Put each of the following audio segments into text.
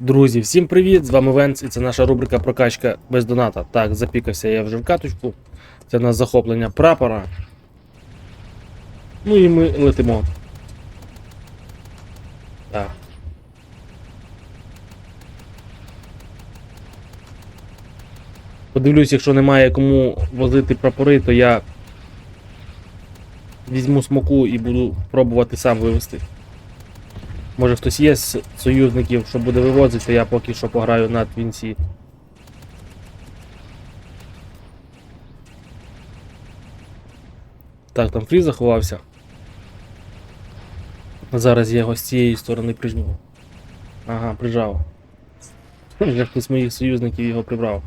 Друзі, всім привіт! З вами Венц і це наша рубрика Прокачка без доната. Так, запікався я вже в каточку. Це у нас захоплення прапора. Ну і ми летимо. Так. Подивлюсь, якщо немає кому возити прапори, то я візьму смоку і буду пробувати сам вивезти. Може хтось є з союзників, що буде вивозити, я поки що пограю на твінці. Так, там фріз заховався. Зараз я його з цієї сторони прижму. Ага, прижав. Вже хтось моїх союзників його прибрав.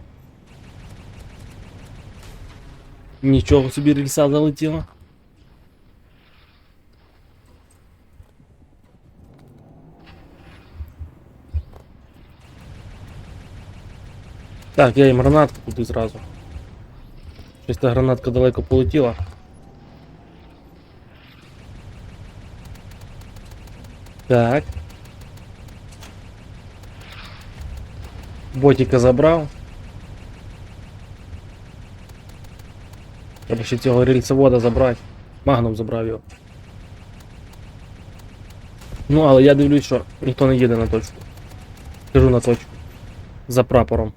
Нічого собі рельса залетіла. Так, я їм гранатку туди зразу. Щось та гранатка далеко полетіла. Так. Ботика забрав. Треба ще цього рельсовода забрати. Магнум забрав його. Ну, але я дивлюсь, що ніхто не їде на точку. Кажу на точку. За прапором.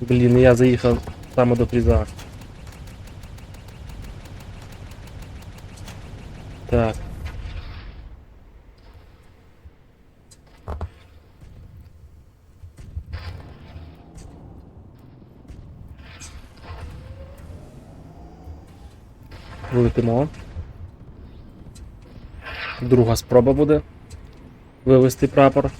Блін, я заїхав саме до фріза. Так. Вилетимо. Друга спроба буде вивести прапор.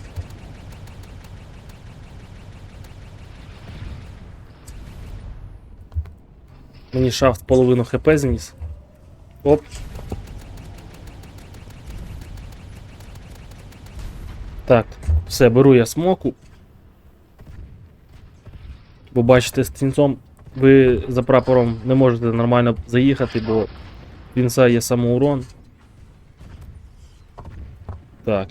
Мені шафт половину хп зніс. Оп. Так, все, беру я смоку. Бо бачите, з тінцом ви за прапором не можете нормально заїхати, бо вінца є самоурон. Так.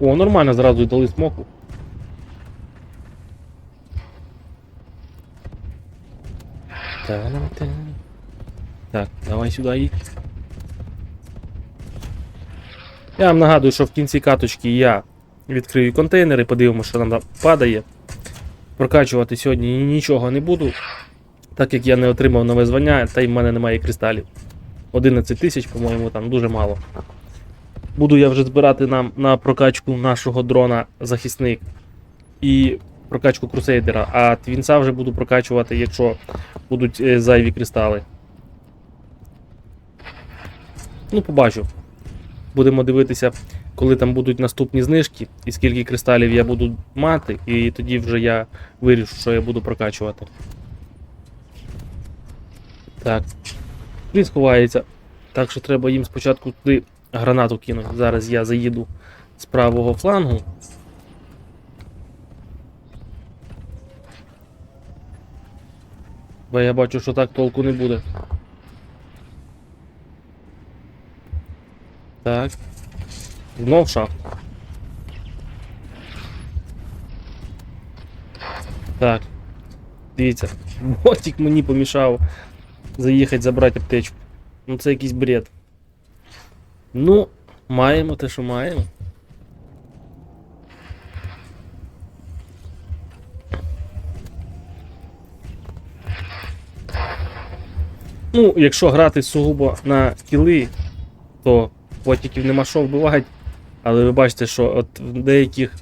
О, нормально зразу дали смоку. Так, давай сюди їдь. Я вам нагадую, що в кінці каточки я відкрию контейнери, подивимося, що нам падає. Прокачувати сьогодні нічого не буду, так як я не отримав нове звання, та й в мене немає кристалів. 11 тисяч, по-моєму, там дуже мало. Буду я вже збирати нам на прокачку нашого дрона захисник і прокачку крусейдера, а твінца вже буду прокачувати, якщо будуть е, зайві кристали. Ну, побачу. Будемо дивитися, коли там будуть наступні знижки, і скільки кристалів я буду мати, і тоді вже я вирішу, що я буду прокачувати. Так. Він сховається. Так що треба їм спочатку туди гранату кинути. Зараз я заїду з правого флангу. Бо я бачу, що так толку не буде. Так. Знов шахт. Так. Дивіться. Ботик мені помішав заїхати забрати аптечку. Ну це якийсь бред. Ну, маємо те, що маємо. Ну, якщо грати сугубо на кіли, то ботиків нема що вбивати. Але ви бачите, що от в деяких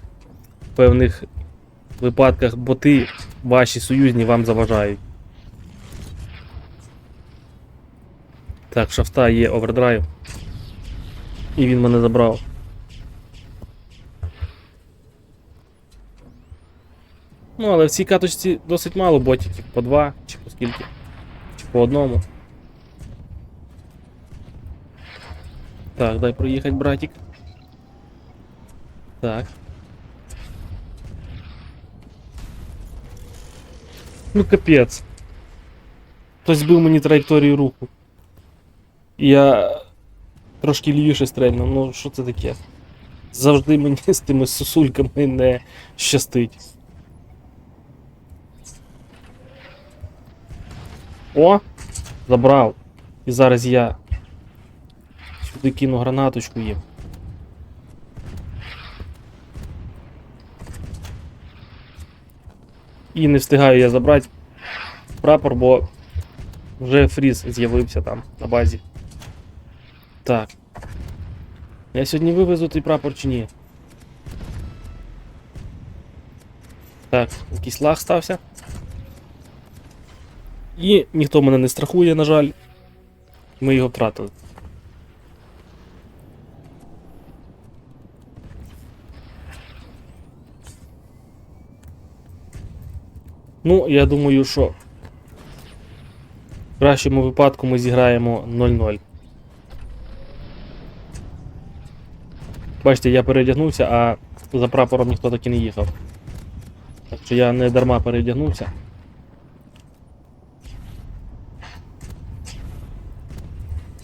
певних випадках боти ваші союзні вам заважають. Так, шафта є овердрайв. І він мене забрав. Ну, але в цій каточці досить мало ботиків, по два, чи по скільки, чи по одному. Так, дай проїхати, братик. Так. Ну капець. Хтось збив мені траєкторію руху. І я трошки лівіше стрельнув, ну що це таке? Завжди мені з тими сосульками не щастить. О! Забрав. І зараз я сюди кину гранаточку їм. І не встигаю я забрати прапор, бо вже фріз з'явився там на базі. Так. Я сьогодні вивезу той прапор чи ні? Так, якийсь лаг стався. І ніхто мене не страхує, на жаль. Ми його втратили. Ну, я думаю, що в кращому випадку ми зіграємо 0-0. Бачите, я передягнувся, а за прапором ніхто так і не їхав. Так що я не дарма передягнувся.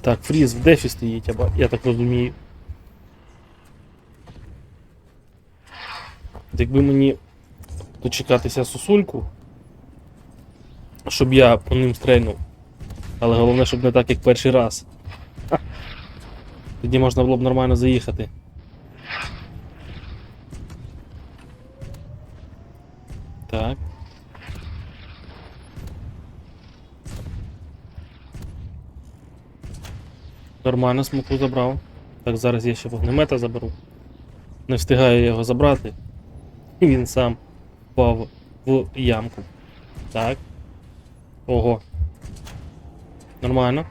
Так, фріз в дефі стоїть, я так розумію. Якби мені дочекатися сосульку, щоб я по ним стрельнув. Але головне, щоб не так, як перший раз. Тоді можна було б нормально заїхати. Так. Нормально смоку забрав. Так, зараз я ще вогнемета заберу. Не встигаю його забрати. І він сам впав в ямку. Так. Ого. Нормально.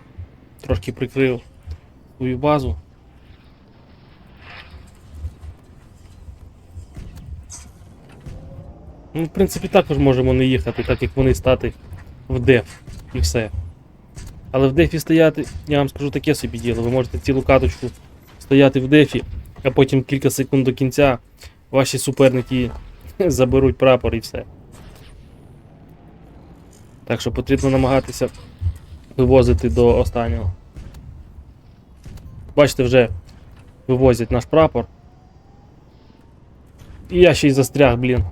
Трошки прикрив свою базу. Ну, в принципі, також можемо не їхати, так як вони стати в деф і все. Але в дефі стояти, я вам скажу таке собі діло. Ви можете цілу каточку стояти в дефі, а потім кілька секунд до кінця ваші суперники заберуть прапор і все. Так що потрібно намагатися вивозити до останнього. Бачите, вже вивозять наш прапор. І я ще й застряг, блін.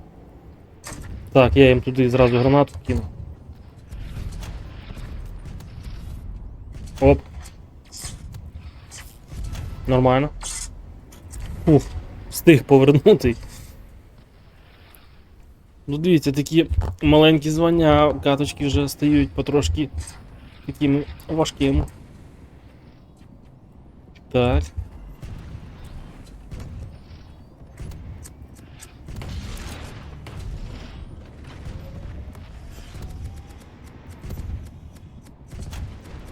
Так, я їм туди зразу гранату кину. Оп. Нормально. Ух, встиг повернути. Ну дивіться, такі маленькі звання, а каточки вже стають потрошки такими важкими. Так.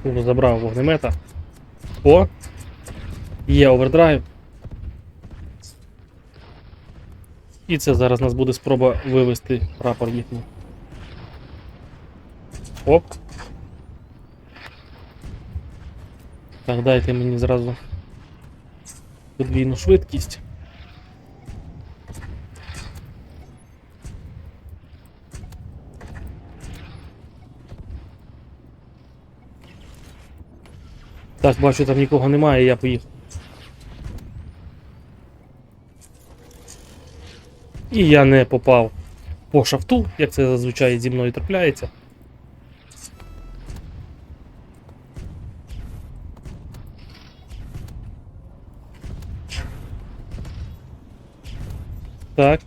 Забрав вогнемета. О! Є овердрайв. І це зараз у нас буде спроба вивести прапор їхній. Оп. Так, дайте мені зразу подвійну швидкість. Так, бачу, там нікого немає, я поїхав. І я не попав по шафту, як це зазвичай зі мною трапляється. Так.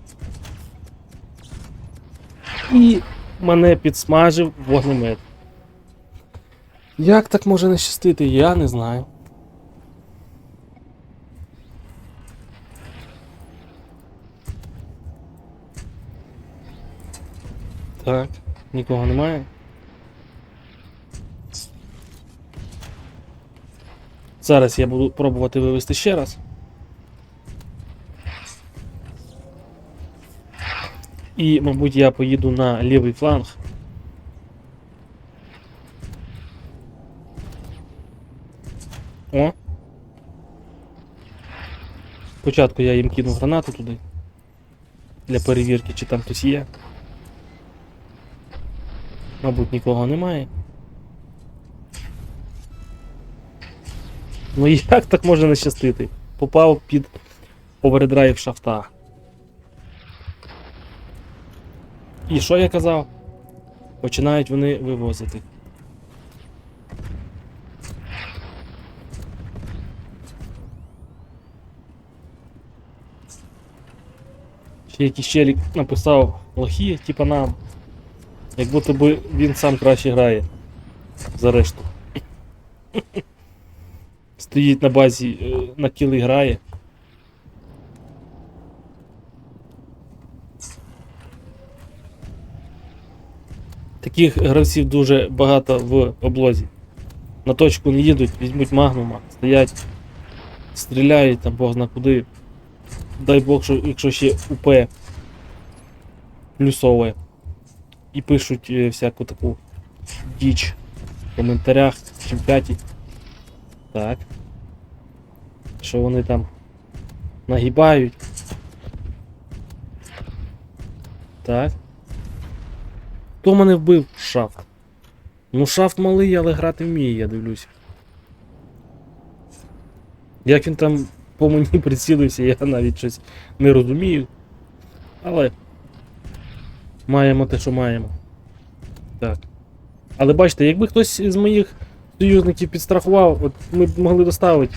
І мене підсмажив вогнемет. Як так може не щастити, я не знаю. Так, нікого немає. Зараз я буду пробувати вивести ще раз. І, мабуть, я поїду на лівий фланг. О. Спочатку я їм кину гранату туди. Для перевірки, чи там хтось є. Мабуть, нікого немає. Ну як так може не щастити? Попав під овердрайв шафта. І що я казав? Починають вони вивозити. Ще якийсь челік написав лохи, типа нам. Як будто би він сам краще грає за решту. Стоїть на базі, е, на кіли грає. Таких гравців дуже багато в облозі. На точку не їдуть, візьмуть магнума, стоять, стріляють там Бог зна куди. Дай Бог, що, якщо ще УП плюсове. І пишуть е, всяку таку діч в коментарях, в чемпіаті. Так. Що вони там нагибають. Так. Хто мене вбив? Шафт. Ну, шафт малий, але грати вміє, я дивлюсь. Як він там по мені прицілився, я навіть щось не розумію. Але маємо те, що маємо. Так. Але бачите, якби хтось з моїх союзників підстрахував, от ми б могли доставити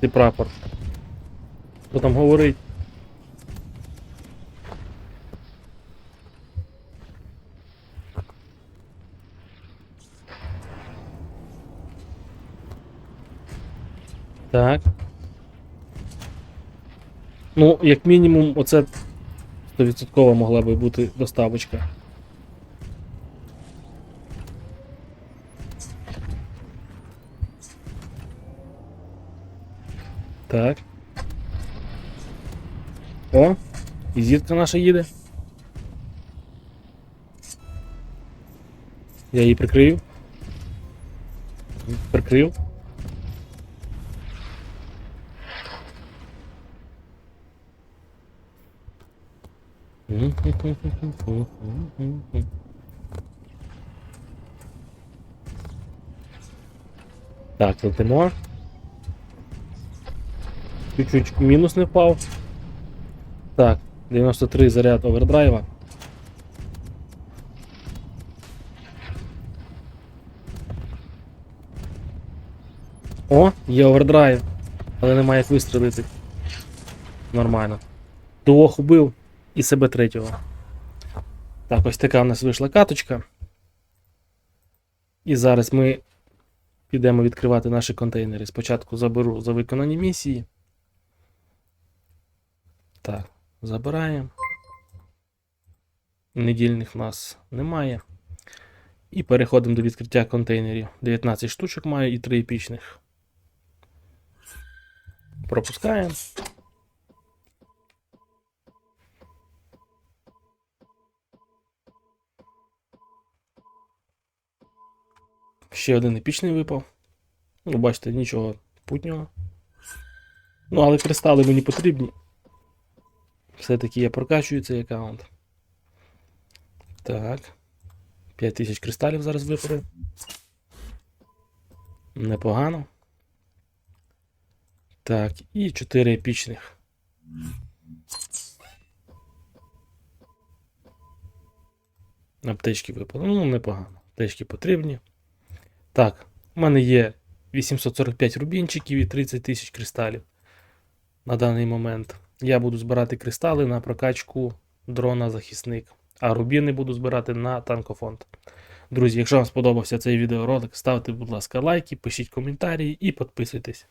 цей прапор. Хто там говорить? Так. Ну, як мінімум, оце 100% могла би бути доставочка. Так. О, і зірка наша їде. Я її прикрию. Прикрив. Так, летимо. Чуть-чуть мінус не впав. Так, 93 заряд овердрайва. О, є овердрайв, але немає як вистрілити. Нормально. Двох убив і себе третього. Так, ось така у нас вийшла каточка. І зараз ми підемо відкривати наші контейнери. Спочатку заберу за виконані місії. Так, забираємо. Недільних нас немає. І переходимо до відкриття контейнерів. 19 штучок маю і 3 епічних. Пропускаємо. Ще один епічний випав. Ну, бачите, нічого путнього. Ну, але кристали мені потрібні. Все-таки я прокачую цей аккаунт. Так. 5000 кристалів зараз випаде. Непогано. Так, і 4 епічних. Аптечки випали. Ну, непогано. Аптечки потрібні. Так, у мене є 845 рубінчиків і 30 тисяч кристалів на даний момент. Я буду збирати кристали на прокачку дрона захисник, а рубіни буду збирати на танкофонд. Друзі, якщо вам сподобався цей відеоролик, ставте, будь ласка, лайки, пишіть коментарі і підписуйтесь.